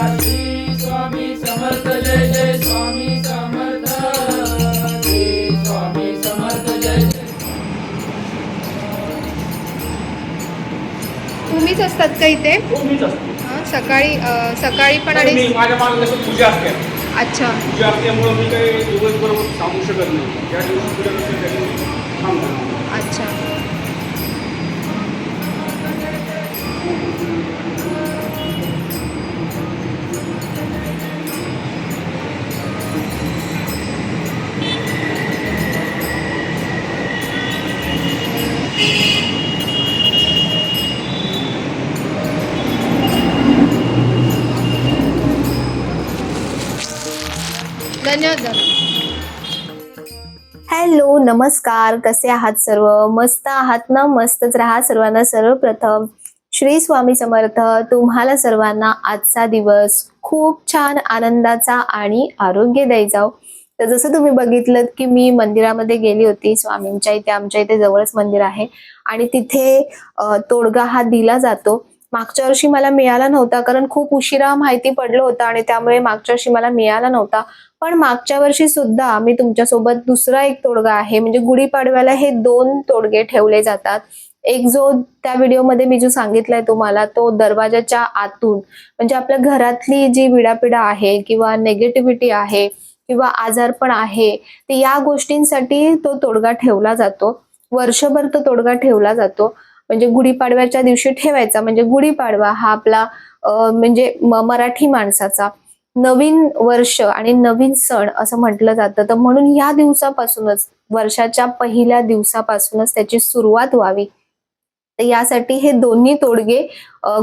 समर्थ महाराष्ट्री स्वामी समर्थ जय जय स्वामी समर्थ श्री स्वामी समर्थ जय जय. तुम्हीच असतात का इथे? मीच असतो हां, सकाळी अ, सकाळी पण मी आणि माझ्या कसं पूजा असते. अच्छा. पूजा असल्यामुळं मी काही दिवसभर सांगू शकत नाही. ज्या दिवशी पूजा त्या धन्यवाद हॅलो नमस्कार. कसे आहात सर्व? मस्त आहात ना? मस्तच राहा सर्वांना सर्वप्रथम. श्री स्वामी समर्थ तुम्हाला सर्वांना आजचा दिवस खूप छान आनंदाचा आणि आरोग्य द्यायचा हो. तर जसं तुम्ही बघितलं की मी मंदिरामध्ये गेली होती स्वामींच्या इथे आमच्या इथे जवळच मंदिर आहे. आणि तिथे तोडगा हा दिला जातो. मागच्या वर्षी मला मिळाला नव्हता कारण खूप उशिरा माहिती पडलं होतं आणि त्यामुळे मागच्या वर्षी मला मिळाला नव्हता. पण मागच्या वर्षी सुद्धा मी तुमच्यासोबत दुसरा एक तोडगा आहे म्हणजे गुढीपाडव्याला हे दोन तोडगे ठेवले जातात. एक जो त्या व्हिडिओमध्ये मी जो सांगितलाय तुम्हाला तो दरवाजाच्या आतून म्हणजे आपल्या घरातली जी विडापिडा आहे किंवा नेगेटिव्हिटी आहे किंवा आजारपण आहे ते या गोष्टींसाठी तो तोडगा ठेवला जातो. वर्षभर तो तोडगा ठेवला जातो. म्हणजे गुढीपाडव्याच्या दिवशी ठेवायचा म्हणजे गुढीपाडवा हा आपला म्हणजे मराठी माणसाचा. नवीन वर्ष आणि नवीन सण असं म्हटलं जातं. तर म्हणून ह्या दिवसापासूनच वर्षाच्या पहिल्या दिवसापासूनच त्याची सुरुवात व्हावी. तर यासाठी हे दोन्ही तोडगे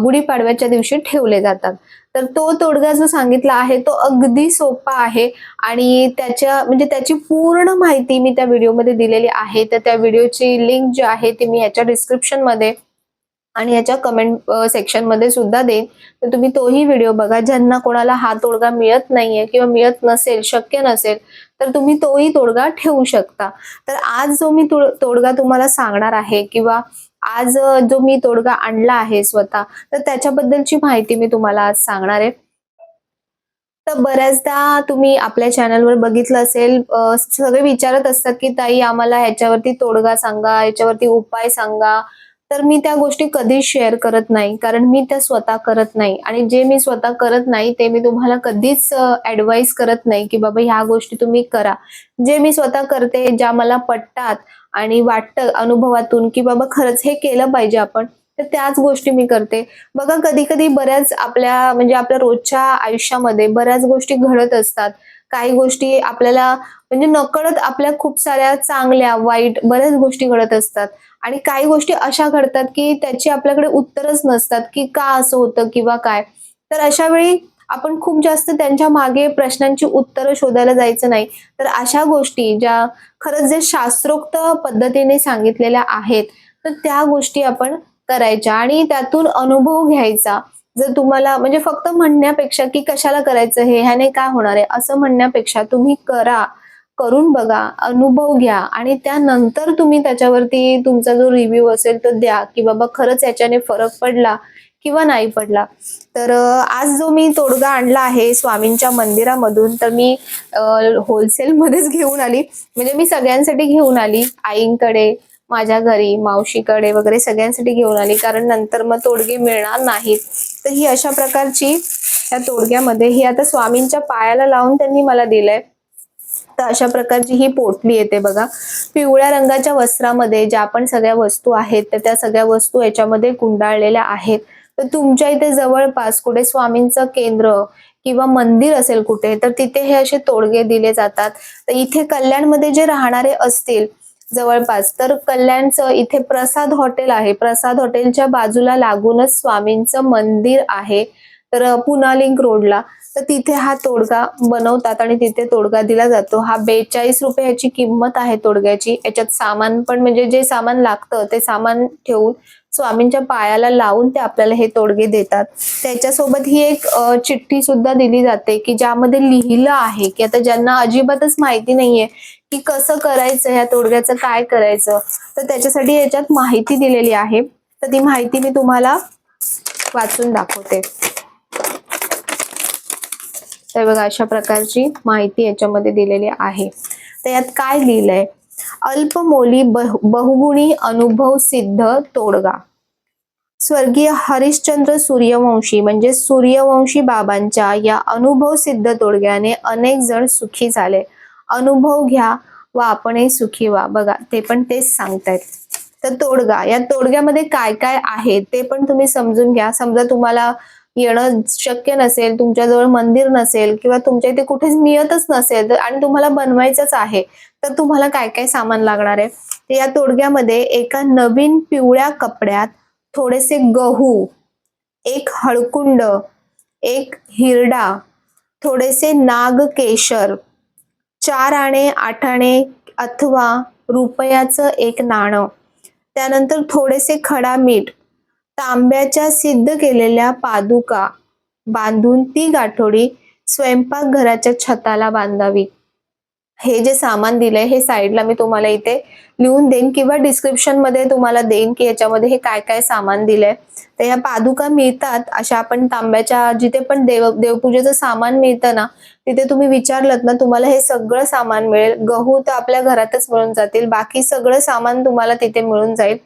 गुढीपाडव्याच्या दिवशी ठेवले जातात. तर तो तोडगा जो सांगितला आहे तो अगदी सोपा आहे आणि त्याच्या म्हणजे त्याची पूर्ण माहिती मी त्या व्हिडिओमध्ये दिलेली आहे. तर त्या व्हिडिओची लिंक जी आहे ती मी याच्या डिस्क्रिप्शनमध्ये आणि याच्या कमेंट सेक्शनमध्ये सुद्धा देईन तर तुम्ही तोही व्हिडिओ बघा. ज्यांना कोणाला हा तोडगा मिळत नाहीये किंवा मिळत नसेल शक्य नसेल तर तुम्ही तोही तोडगा ठेवू शकता. तर आज जो मी तोडगा तुम्हाला सांगणार आहे किंवा आज जो मी तोडगा आणला आहे स्वतः तर त्याच्याबद्दलची माहिती मी तुम्हाला आज सांगणार आहे. तर बऱ्याचदा तुम्ही आपल्या चॅनलवर बघितलं असेल सगळे विचारत असतात की ताई आम्हाला ह्याच्यावरती तोडगा सांगा ह्याच्यावरती उपाय सांगा. तर मी त्या गोष्टी कधीच शेअर करत नाही. कारण मी त्या स्वतः करत नाही. आणि जे मी स्वतः करत नाही ते मी तुम्हाला कधीच ऍडवाइस करत नाही की बाबा ह्या गोष्टी तुम्ही करा. जे मी स्वतः करते ज्या मला पटतात आणि वाटतं अनुभवातून की बाबा खरंच हे केलं पाहिजे आपण तर त्याच गोष्टी मी करते. बघा कधी कधी बऱ्याच आपल्या म्हणजे आपल्या रोजच्या आयुष्यामध्ये बऱ्याच गोष्टी घडत असतात. काही गोष्टी आपल्याला म्हणजे नकळत आपल्या खूप साऱ्या चांगल्या वाईट बऱ्याच गोष्टी घडत असतात. आणि काही गोष्टी अशा घडतात की त्याची आपल्याकडे उत्तरच नसतात की का असं होतं किंवा काय. तर अशा वेळी आपण खूप जास्त त्यांच्या मागे प्रश्नांची उत्तरं शोधायला जायचं नाही. तर अशा गोष्टी ज्या खरंच जे शास्त्रोक्त पद्धतीने सांगितलेल्या आहेत तर त्या गोष्टी आपण करायच्या आणि त्यातून अनुभव घ्यायचा. जर तुम्हाला म्हणजे फक्त म्हणण्यापेक्षा की कशाला करायचं हे ह्याने काय होणार आहे असं म्हणण्यापेक्षा तुम्ही करा करून बघा अनुभव घ्या आणि त्यानंतर तुम्ही त्याच्यावरती तुमचा जो रिव्ह्यू असेल तो द्या की बाबा खरंच याच्याने फरक पडला किंवा नाही पडला. तर आज जो मी तोडगा आणला आहे स्वामींच्या मंदिरामधून तर मी होलसेलमध्येच घेऊन आली. म्हणजे मी सगळ्यांसाठी घेऊन आली आईंकडे माझ्या घरी मावशीकडे वगैरे सगळ्यांसाठी घेऊन आली. कारण नंतर मग तोडगे मिळणार नाहीत. तर ही अशा प्रकारची या तोडग्यामध्ये ही आता स्वामींच्या पायाला लावून त्यांनी मला दिलंय. तर अशा प्रकारची ही पोटली येते बघा. पिवळ्या रंगाच्या वस्त्रामध्ये ज्या पण सगळ्या वस्तू आहेत तर त्या सगळ्या वस्तू याच्यामध्ये गुंडाळलेल्या आहेत. तर तुमच्या इथे जवळपास कुठे स्वामींचं केंद्र किंवा मंदिर असेल कुठे तर तिथे हे असे तोडगे दिले जातात. तर इथे कल्याणमध्ये जे राहणारे असतील जवळपास. तर कल्याणचं इथे प्रसाद हॉटेल आहे. प्रसाद हॉटेलच्या बाजूला लागूनच स्वामींचं मंदिर आहे. तर पुना लिंक रोडला. तर तिथे हा तोडगा बनवतात आणि तिथे तोडगा दिला जातो. हा बेचाळीस रुपये ह्याची किंमत आहे तोडग्याची. याच्यात सामान पण म्हणजे जे सामान लागतं ते सामान ठेवून स्वामींच्या पायाला लावून ते आपल्याला हे तोडगे देतात. त्याच्यासोबत ही एक चिठ्ठी सुद्धा दिली जाते की ज्यामध्ये लिहिलं आहे की आता ज्यांना अजिबातच माहिती नाहीये की कसं करायचं ह्या तोडग्याचं काय करायचं? तर त्याच्यासाठी याच्यात माहिती दिलेली आहे. तर ती माहिती मी तुम्हाला वाचून दाखवते. तर बघा अशा प्रकारची माहिती याच्यामध्ये दिलेली आहे. तर यात काय लिहिलंय? अल्पमोली बहु- बहुगुणी अनुभव सिद्ध तोडगा. स्वर्गीय हरिश्चंद्र सूर्यवंशी म्हणजे सूर्यवंशी बाबांच्या या अनुभव सिद्ध तोडग्याने अनेक जण सुखी झाले. अनुभव घ्या व आपण सुखी व्हा. बघा ते पण तेच सांगतायत. तर तोडगा या तोडग्यामध्ये काय काय आहे ते पण तुम्ही समजून घ्या. समजा तुम्हाला येणं शक्य नसेल तुमच्याजवळ मंदिर नसेल किंवा तुमच्या इथे कुठेच मिळतच नसेल तर आणि तुम्हाला बनवायचंच आहे तर तुम्हाला काय काय सामान लागणार आहे? तर या तोडग्यामध्ये एका नवीन पिवळ्या कपड्यात थोडेसे गहू एक हळकुंड एक हिरडा थोडेसे नागकेशर चार आणे आठ आणे अथवा रुपयाचं एक नाणं. त्यानंतर थोडेसे खडा मीठ तांब्याच्या सिद्ध केलेल्या पादुका बांधून ती गाठोडी स्वयंपाकघराच्या छताला बांधावी. हे जे सामान दिलंय हे साईडला मी तुम्हाला इथे लिहून देईन किंवा डिस्क्रिप्शनमध्ये तुम्हाला देईन की याच्यामध्ये हे काय काय सामान दिलंय. तर या पादुका मिळतात अशा आपण तांब्याच्या जिथे पण देव देवपूजेचं सामान मिळतं ना तिथे तुम्ही विचारलं ना तुम्हाला हे सगळं सामान मिळेल. गहू तर आपल्या घरातच मिळून जातील बाकी सगळं सामान तुम्हाला तिथे मिळून जाईल.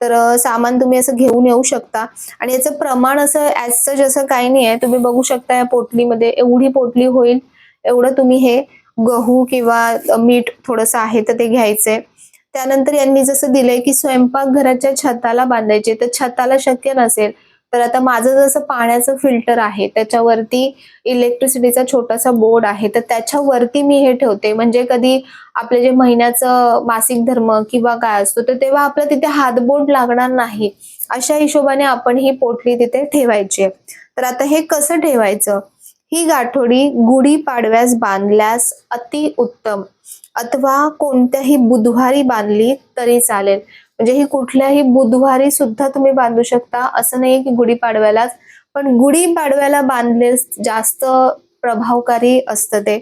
तर सामान तुम्ही असं घेऊन येऊ शकता. आणि याचं प्रमाण असं ऍज सच असं काही नाही आहे तुम्ही बघू शकता या पोटलीमध्ये एवढी पोटली होईल एवढं तुम्ही हे गहू किंवा मीठ थोडंसं आहे तर ते घ्यायचंय. त्यानंतर यांनी जसं दिलंय की स्वयंपाकघराच्या छताला बांधायचे तर छताला शक्य नसेल तर आता माझं जसं पाण्याचं फिल्टर आहे त्याच्यावरती इलेक्ट्रिसिटीचा छोटासा बोर्ड आहे तर त्याच्यावरती मी हे ठेवते. म्हणजे कधी आपले जे महिन्याचं मासिक धर्म किंवा काय असतो तर तेव्हा आपल्या तिथे हातबोर्ड लागणार नाही. अशा हिशोबाने आपण ही पोटली तिथे ठेवायची तर आता हे कसं ठेवायचं? ही गाठोडी गुढी पाडव्यास बांधल्यास अति उत्तम. अथवा कोणत्याही बुधवारी बांधली तरी चालेल. म्हणजे ही कुठल्याही बुधवारी सुद्धा तुम्ही बांधू शकता असं नाही की गुढीपाडव्यालाच पण गुढीपाडव्याला बांधले जास्त प्रभावकारी असतं ते.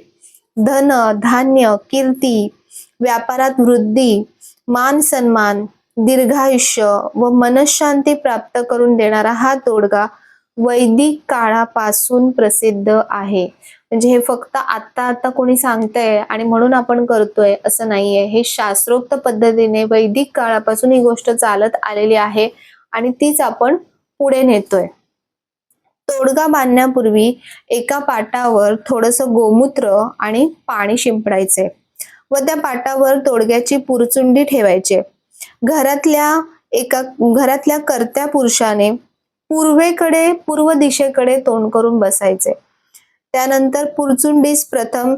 धन धान्य कीर्ती व्यापारात वृद्धी मान सन्मान दीर्घायुष्य व मनशांती प्राप्त करून देणारा हा तोडगा वैदिक काळापासून प्रसिद्ध आहे. म्हणजे हे फक्त आता आता कोणी सांगतंय आणि म्हणून आपण करतोय असं नाहीये. हे शास्त्रोक्त पद्धतीने वैदिक काळापासून ही गोष्ट चालत आलेली आहे आणि तीच आपण पुढे नेतोय. तोडगा बांधण्यापूर्वी एका पाटावर थोडस गोमूत्र आणि पाणी शिंपडायचे व त्या पाटावर तोडग्याची पुरचुंडी ठेवायचे. घरातल्या एका घरातल्या कर्त्या पुरुषाने पूर्वेकडे पूर्व दिशेकडे तोंड करून बसायचे. त्यानंतर पुरचुंडीस प्रथम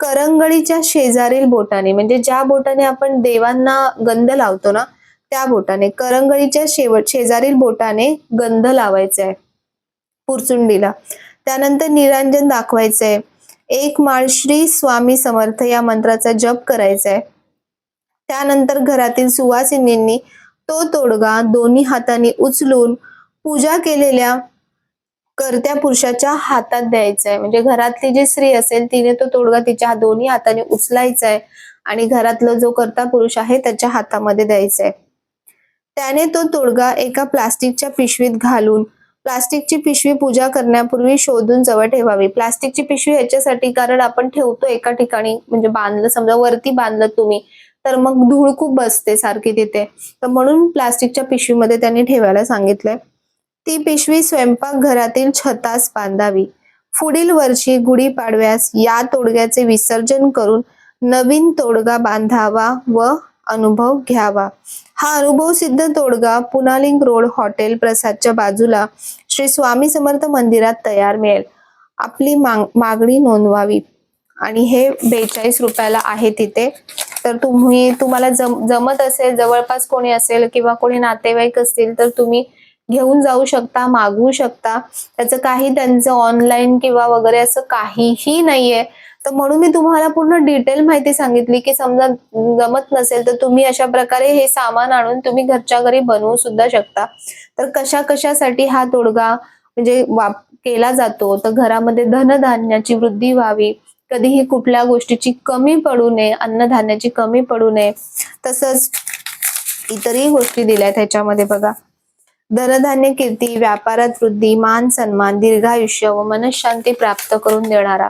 करंगळीच्या शेजारील बोटाने म्हणजे ज्या बोटाने आपण देवांना गंध लावतो ना त्या बोटाने करंगळीच्या शेवट शेजारील बोटाने गंध लावायचे आहे पुरचुंडीला. त्यानंतर निरांजन दाखवायचंय एक माळ श्री स्वामी समर्थ या मंत्राचा जप करायचा. आहे त्यानंतर घरातील सुवासिनींनी तो तोडगा दोन्ही हातांनी उचलून पूजा केलेल्या करत्या पुरुषाच्या हातात द्यायचा आहे म्हणजे घरातली जी स्त्री असेल तिने तो तोडगा तिच्या दोन्ही हाताने उचलायचा आहे आणि घरातला जो करता पुरुष आहे त्याच्या हातामध्ये द्यायचा आहे त्याने तो तोडगा एका प्लास्टिकच्या पिशवीत घालून प्लास्टिकची पिशवी पूजा करण्यापूर्वी शोधून जवळ ठेवावी. प्लास्टिकची पिशवी याच्यासाठी कारण आपण ठेवतो एका ठिकाणी म्हणजे बांधलं समजा वरती बांधलं तुम्ही तर मग धूळ खूप बसते सारखी तिथे. तर म्हणून प्लास्टिकच्या पिशवीमध्ये त्यांनी ठेवायला सांगितलंय. ती पिशवी स्वयंपाकघरातील छतास बांधावी. पुढील वर्षी गुढीपाडव्यास या तोडग्याचे विसर्जन करून नवीन तोडगा बांधावा व अनुभव घ्यावा. हा अनुभव सिद्ध तोडगा पुनालिंग रोड हॉटेल प्रसादच्या बाजूला श्री स्वामी समर्थ मंदिरात तयार मिळेल. आपली माग मागणी नोंदवावी. आणि हे बेचाळीस रुपयाला आहे तिथे. तर तुम्ही तुम्हाला जम जमत असेल जवळपास कोणी असेल किंवा कोणी नातेवाईक असतील तर तुम्ही घेऊन जाऊ शकता मागवू शकता. त्याचं काही त्यांचं ऑनलाईन किंवा वगैरे असं काहीही नाहीये. तर म्हणून मी तुम्हाला पूर्ण डिटेल माहिती सांगितली की समजा जमत नसेल तर तुम्ही अशा प्रकारे हे सामान आणून तुम्ही घरच्या घरी बनवू सुद्धा शकता. तर कशा कशासाठी हा तोडगा म्हणजे वाप केला जातो? तर घरामध्ये धनधान्याची वृद्धी व्हावी. कधीही कुठल्या गोष्टीची कमी पडू नये अन्नधान्याची कमी पडू नये. तसंच इतरही गोष्टी दिल्या आहेत ह्याच्यामध्ये बघा. धनधान्य कीर्ती व्यापारात वृद्धी मान सन्मान दीर्घायुष्य व मनशांती प्राप्त करून देणारा.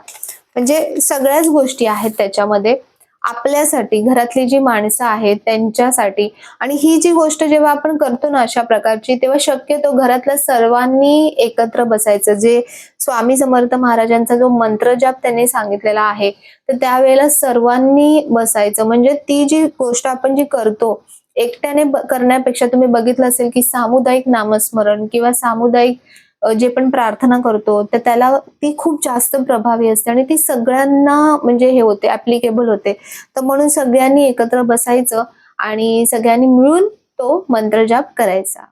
म्हणजे सगळ्याच गोष्टी आहेत त्याच्यामध्ये. आपल्यासाठी घरातली जी माणसं आहेत त्यांच्यासाठी. आणि ही जी गोष्ट जेव्हा आपण करतो ना अशा प्रकारची तेव्हा शक्यतो घरातल्या सर्वांनी एकत्र बसायचं. जे स्वामी समर्थ महाराजांचा जो मंत्रजाप त्यांनी सांगितलेला आहे तर त्यावेळेला सर्वांनी बसायचं. म्हणजे ती जी गोष्ट आपण जी करतो एकट्याने करण्यापेक्षा तुम्ही बघितलं असेल की सामुदायिक नामस्मरण किंवा सामुदायिक जे पण प्रार्थना करतो तर त्याला ती खूप जास्त प्रभावी असते आणि ती सगळ्यांना म्हणजे हे होते ऍप्लिकेबल होते. तर म्हणून सगळ्यांनी एकत्र बसायचं आणि सगळ्यांनी मिळून तो मंत्रजाप करायचा.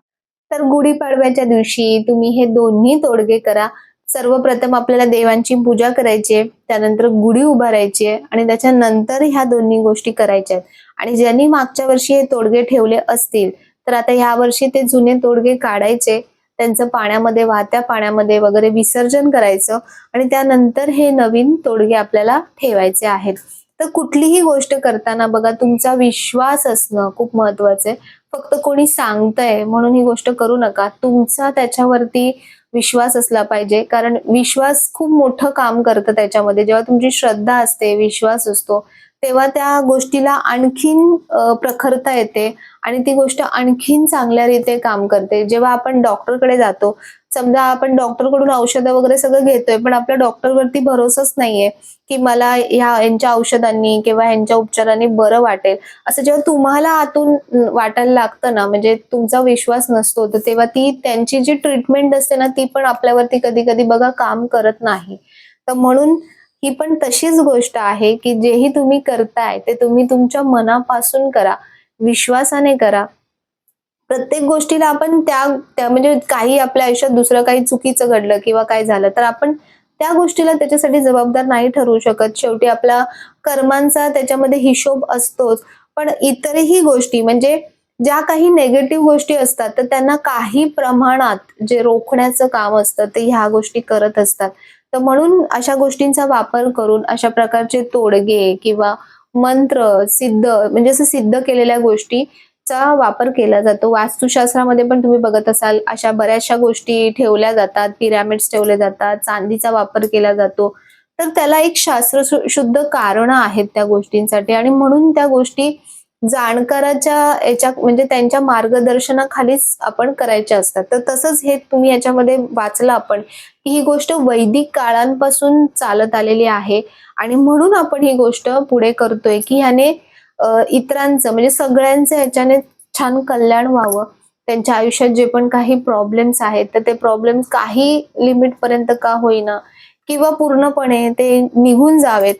तर गुढीपाडव्याच्या दिवशी तुम्ही हे दोन्ही तोडगे करा. सर्वप्रथम आपल्याला देवांची पूजा करायची आहे त्यानंतर गुढी उभारायची आहे आणि त्याच्यानंतर ह्या दोन्ही गोष्टी करायच्या आहेत. आणि ज्यांनी मागच्या वर्षी हे तोडगे ठेवले असतील तर आता ह्या वर्षी ते जुने तोडगे काढायचे. त्यांचं पाण्यामध्ये वाहत्या पाण्यामध्ये वगैरे विसर्जन करायचं आणि त्यानंतर हे नवीन तोडगे आपल्याला ठेवायचे आहेत. तर कुठलीही गोष्ट करताना बघा तुमचा विश्वास असणं खूप महत्वाचं आहे. फक्त कोणी सांगतंय म्हणून ही गोष्ट करू नका. तुमचा त्याच्यावरती विश्वास असला पाहिजे. कारण विश्वास खूप मोठं काम करतं त्याच्यामध्ये. जेव्हा तुमची श्रद्धा असते विश्वास असतो तेव्हा त्या गोष्टीला आणखीन प्रखरता येते आणि ती गोष्ट आणखीन चांगल्या रीते काम करते. जेव्हा आपण डॉक्टरकडे जातो समजा आपण डॉक्टरकडून औषधं वगैरे सगळं घेतोय पण आपल्या डॉक्टरवरती भरोसाच नाहीये की मला ह्या यांच्या औषधांनी किंवा यांच्या उपचारांनी बरं वाटेल. असं जेव्हा तुम्हाला आतून वाटायला लागतं ना म्हणजे तुमचा विश्वास नसतो तर तेव्हा ती त्यांची जी ट्रीटमेंट असते ना ती पण आपल्यावरती कधी कधी बघा काम करत नाही. तर म्हणून ही पण तशीच गोष्ट आहे की जेही तुम्ही करताय ते तुम्ही तुमच्या मनापासून करा विश्वासाने करा. प्रत्येक गोष्टीला आपण त्या त्या म्हणजे काही आपल्या आयुष्यात दुसरं काही चुकीचं घडलं किंवा काय झालं तर आपण त्या गोष्टीला त्याच्यासाठी जबाबदार नाही ठरवू शकत. शेवटी आपला कर्मांचा त्याच्यामध्ये हिशोब असतोच. पण इतरही गोष्टी म्हणजे ज्या काही नेगेटिव्ह गोष्टी असतात तर त्यांना काही प्रमाणात जे रोखण्याचं काम असतं ते ह्या गोष्टी करत असतात. तर म्हणून अशा गोष्टींचा वापर करून अशा प्रकारचे तोडगे किंवा मंत्र सिद्ध म्हणजे असं सिद्ध केलेल्या गोष्टी चा वापर केला जातो. वास्तुशास्त्रामध्ये पण तुम्ही बघत असाल अशा बऱ्याचशा गोष्टी ठेवल्या जातात पिरामिड्स ठेवले जातात चांदीचा वापर केला जातो. तर त्याला एक शास्त्र शुद्ध कारण आहेत त्या गोष्टींसाठी आणि म्हणून त्या गोष्टी जाणकाराच्या याच्या म्हणजे त्यांच्या मार्गदर्शनाखालीच आपण करायच्या असतात. तर तसंच हे तुम्ही याच्यामध्ये वाचलं आपण की ही गोष्ट वैदिक काळांपासून चालत आलेली आहे आणि म्हणून आपण ही गोष्ट पुढे करतोय की ह्याने इतरांचं म्हणजे सगळ्यांचं ह्याच्याने छान कल्याण व्हावं. त्यांच्या आयुष्यात जे पण काही प्रॉब्लेम्स आहेत तर ते प्रॉब्लेम्स काही लिमिट पर्यंत का होईना. किंवा पूर्णपणे ते निघून जावेत.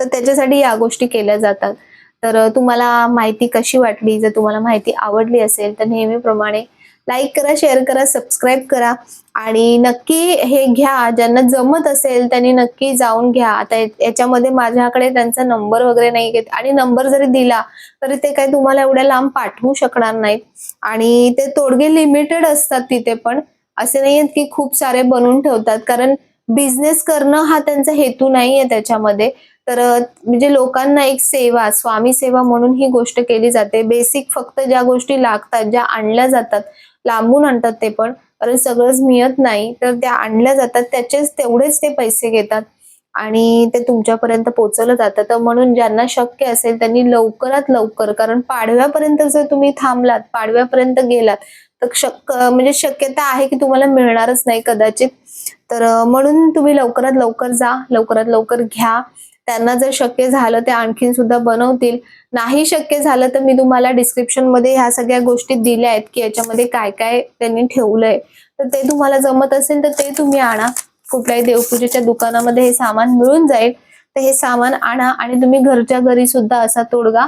तर त्याच्यासाठी या गोष्टी केल्या जातात. तर तुम्हाला माहिती कशी वाटली? जर तुम्हाला माहिती आवडली असेल तर नेहमीप्रमाणे लाईक करा शेअर करा सबस्क्राईब करा. आणि नक्की हे घ्या. ज्यांना जमत असेल त्यांनी नक्की जाऊन घ्या. आता याच्यामध्ये माझ्याकडे त्यांचा नंबर वगैरे नाही घेत. आणि नंबर जरी दिला तरी ते काही तुम्हाला एवढ्या लांब पाठवू शकणार नाहीत. आणि ते तोडगे लिमिटेड असतात तिथे पण. असे नाहीयेत की खूप सारे बनवून ठेवतात. कारण बिझनेस करणं हा त्यांचा हेतू नाहीये त्याच्यामध्ये. तर म्हणजे लोकांना एक सेवा स्वामी सेवा म्हणून ही गोष्ट केली जाते. बेसिक फक्त ज्या गोष्टी लागतात ज्या आणल्या जातात लांबून आणतात ते पण. कारण सगळंच मिळत नाही तर त्या आणल्या जातात त्याचेच तेवढेच ते पैसे घेतात आणि ते तुमच्यापर्यंत पोहोचवलं जातं. तर म्हणून ज्यांना शक्य असेल त्यांनी लवकरात लवकर कारण पाडव्यापर्यंत जर तुम्ही थांबलात पाडव्यापर्यंत गेलात तर शक म्हणजे शक्यता आहे की तुम्हाला मिळणारच नाही कदाचित. तर म्हणून तुम्ही लवकरात लवकर जा लवकरात लवकर घ्या. त्यांना जर शक्य झालं ते आणखीन सुद्धा बनवतील. नाही शक्य झालं तर मी तुम्हाला डिस्क्रिप्शनमध्ये ह्या सगळ्या गोष्टी दिल्या आहेत की याच्यामध्ये काय काय त्यांनी ठेवलंय. तर ते तुम्हाला जमत असेल तर ते तुम्ही आणा. कुठल्याही देवपूजेच्या दुकानामध्ये हे सामान मिळून जाईल. तर हे सामान आणा आणि तुम्ही घरच्या घरी सुद्धा असा तोडगा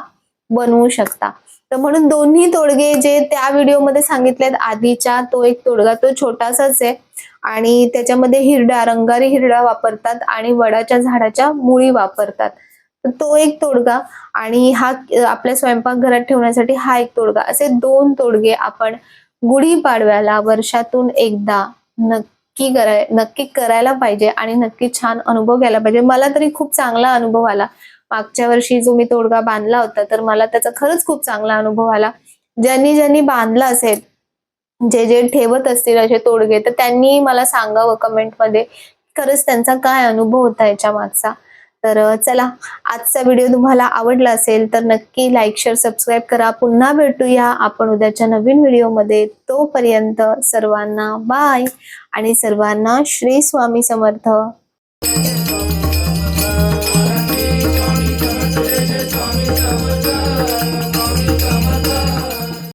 बनवू शकता. तर म्हणून दोन्ही तोडगे जे त्या व्हिडिओमध्ये सांगितलेत आधीच्या तो एक तोडगा तो छोटासाच आहे. आणि त्याच्यामध्ये हिरडा रंगारी हिरडा वापरतात आणि वडाच्या झाडाच्या मुळी वापरतात. तो एक तोडगा आणि हा आपल्या स्वयंपाकघरात ठेवण्यासाठी हा एक तोडगा. असे दोन तोडगे आपण गुढीपाडव्याला वर्षातून एकदा नक्की कराय नक्की करायला पाहिजे आणि नक्की छान अनुभव घ्यायला पाहिजे. मला तरी खूप चांगला अनुभव आला. मागच्या वर्षी जो मी तोडगा बांधला होता तर मला त्याचा खरंच खूप चांगला अनुभव आला. ज्यांनी ज्यांनी बांधला असेल जे जे ठेवत असतील असे तोडगे तर त्यांनी मला सांगावं कमेंटमध्ये. खरंच त्यांचा काय अनुभव होता याच्या मागचा? तर चला आजचा व्हिडिओ तुम्हाला आवडला असेल तर नक्की लाईक शेअर सबस्क्राईब करा. पुन्हा भेटूया आपण उद्याच्या नवीन व्हिडिओमध्ये. तोपर्यंत सर्वांना बाय आणि सर्वांना श्री स्वामी समर्थ.